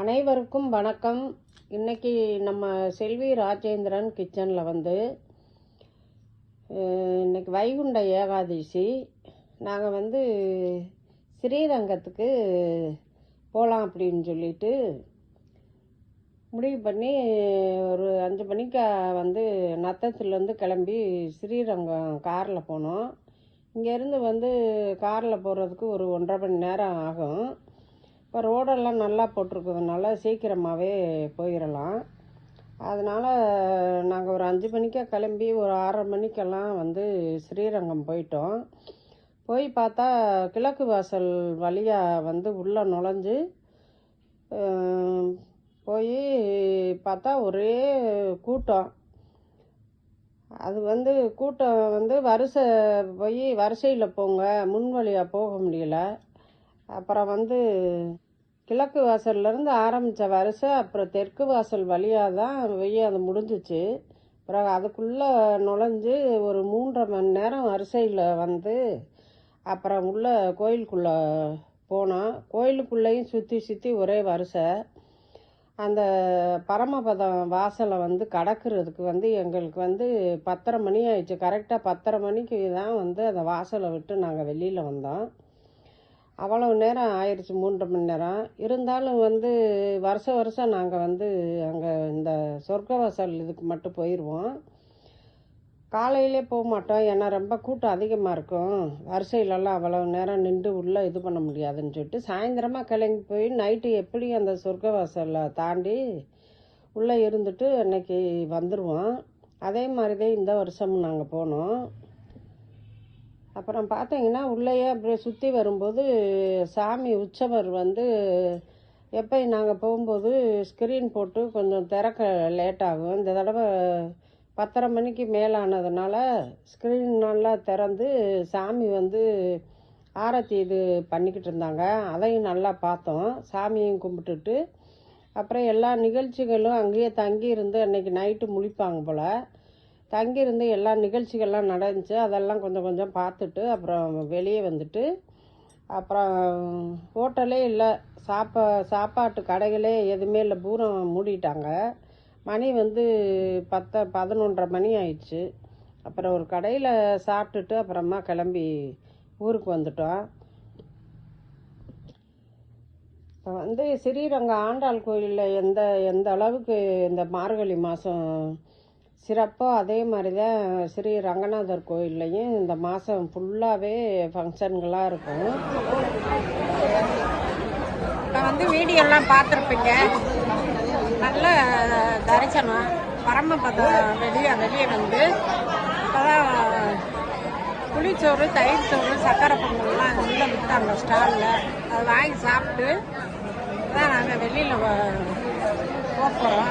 அனைவருக்கும் வணக்கம். இன்னைக்கு நம்ம செல்வி ராஜேந்திரன் கிச்சனில் வந்து இன்னைக்கு வைகுண்ட ஏகாதசி. நாங்கள் வந்து ஸ்ரீரங்கத்துக்கு போகலாம் அப்படின்னு சொல்லிட்டு முடிவு பண்ணி ஒரு அஞ்சு மணிக்கு வந்து நத்தத்துலேருந்து கிளம்பி ஸ்ரீரங்கம் காரில் போனோம். இங்கேருந்து வந்து காரில் போகிறதுக்கு ஒரு ஒன்றரை மணி நேரம் ஆகும். இப்போ ரோடெல்லாம் நல்லா போட்டிருக்கிறதுனால சீக்கிரமாகவே போயிடலாம் அதனால் நாங்கள் ஒரு அஞ்சு மணிக்கே கிளம்பி ஒரு ஆறரை மணிக்கெல்லாம் வந்து ஸ்ரீரங்கம் போயிட்டோம். போய் பார்த்தா கிழக்கு வாசல் வழியாக வந்து உள்ளே நுழைஞ்சு போய் பார்த்தா ஒரே கூட்டம். அது வந்து கூட்டம் வந்து வரிசை போய் வரிசையில் போங்க முன் வழியாக போக முடியல. அப்புறம் வந்து கிழக்கு வாசல்லேருந்து ஆரம்பித்த வரிசை அப்புறம் தெற்கு வாசல் வழியாக தான் போய் அது முடிஞ்சிச்சு. பிறகு அதுக்குள்ளே நுழைஞ்சு ஒரு மூன்றரை மணி நேரம் வரிசையில் வந்து அப்புறம் உள்ள கோயிலுக்குள்ளே போனோம் கோயிலுக்குள்ளேயும் சுற்றி சுற்றி ஒரே வரிசை. அந்த பரமபதம் வாசலை வந்து கடக்கிறதுக்கு வந்து எங்களுக்கு வந்து பத்தரை மணி ஆயிடுச்சு. கரெக்டாக பத்தரை மணிக்கு தான் வந்து அந்த வாசலை விட்டு நாங்கள் வெளியில் வந்தோம். அவ்வளவு நேரம் ஆயிடுச்சு மூன்றரை மணி நேரம். இருந்தாலும் வந்து வருஷம் வருஷம் நாங்கள் வந்து அங்கே இந்த சொர்க்க வாசல் இதுக்கு மட்டும் போயிடுவோம் காலையிலே போக மாட்டோம். ஏன்னா ரொம்ப கூட்டம் அதிகமாக இருக்கும். வரிசையிலலாம் அவ்வளவு நேரம் நின்று உள்ளே இது பண்ண முடியாதுன்னு சொல்லிட்டு சாயந்தரமாக கிளம்பி போய் நைட்டு எப்படி அந்த சொர்க்க வாசலை தாண்டி உள்ளே இருந்துட்டு அன்னைக்கு வந்துடுவோம் அதே மாதிரி தான் இந்த வருஷமும் நாங்கள் போனோம். அப்புறம் பார்த்தீங்கன்னா உள்ளேயே அப்படியே சுற்றி வரும்போது சாமி உற்சவர் வந்து எப்போ நாங்கள் போகும்போது ஸ்க்ரீன் போட்டு கொஞ்சம் திறக்க லேட் ஆகும். இந்த தடவை பத்தரை மணிக்கு மேலானதுனால ஸ்க்ரீன் நல்லா திறந்து சாமி வந்து ஆரத்தி இது பண்ணிக்கிட்டு இருந்தாங்க. அதையும் நல்லா பார்த்தோம். சாமியையும் கும்பிட்டுட்டு. அப்புறம் எல்லா நிகழ்ச்சிகளும் அங்கேயே தங்கி இருந்து அன்றைக்கி நைட்டு முழிப்பாங்க போல். தங்கியிருந்து எல்லா நிகழ்ச்சிகள்லாம் நடந்துச்சு. அதெல்லாம் கொஞ்சம் கொஞ்சம் பார்த்துட்டு அப்புறம் வெளியே வந்துட்டு அப்புறம் ஹோட்டலே இல்லை. சாப்பா சாப்பாட்டு கடைகளே எதுவுமே இல்லை. பூரம் மூடிட்டாங்க. மணி வந்து பத்த பதினொன்றரை மணி ஆயிடுச்சு. அப்புறம் ஒரு கடையில் சாப்பிட்டுட்டு அப்புறமா கிளம்பி ஊருக்கு வந்துட்டோம். இப்போ வந்து ஸ்ரீரங்கம் ஆண்டாள் கோயிலில் எந்த எந்த அளவுக்கு இந்த மார்கழி மாதம் சிறப்பாக அதே மாதிரி தான் ஸ்ரீ ரங்கநாதர் கோயில்லையும் இந்த மாதம் ஃபுல்லாகவே ஃபங்க்ஷன்களாக இருக்கும். இப்போ வந்து வீடியோலாம் பார்த்துருப்பீங்க. நல்ல தரிசனம். பரமபதம் வெளியே வெளியே வந்து இப்போதான் புளிச்சோறு தயிர் சோறு சக்கரை பொங்கல்லாம் உள்ளே விற்றாங்க ஸ்டாலில் அதை வாங்கி சாப்பிட்டு தான் நாங்கள் வெளியில் போகிறோம்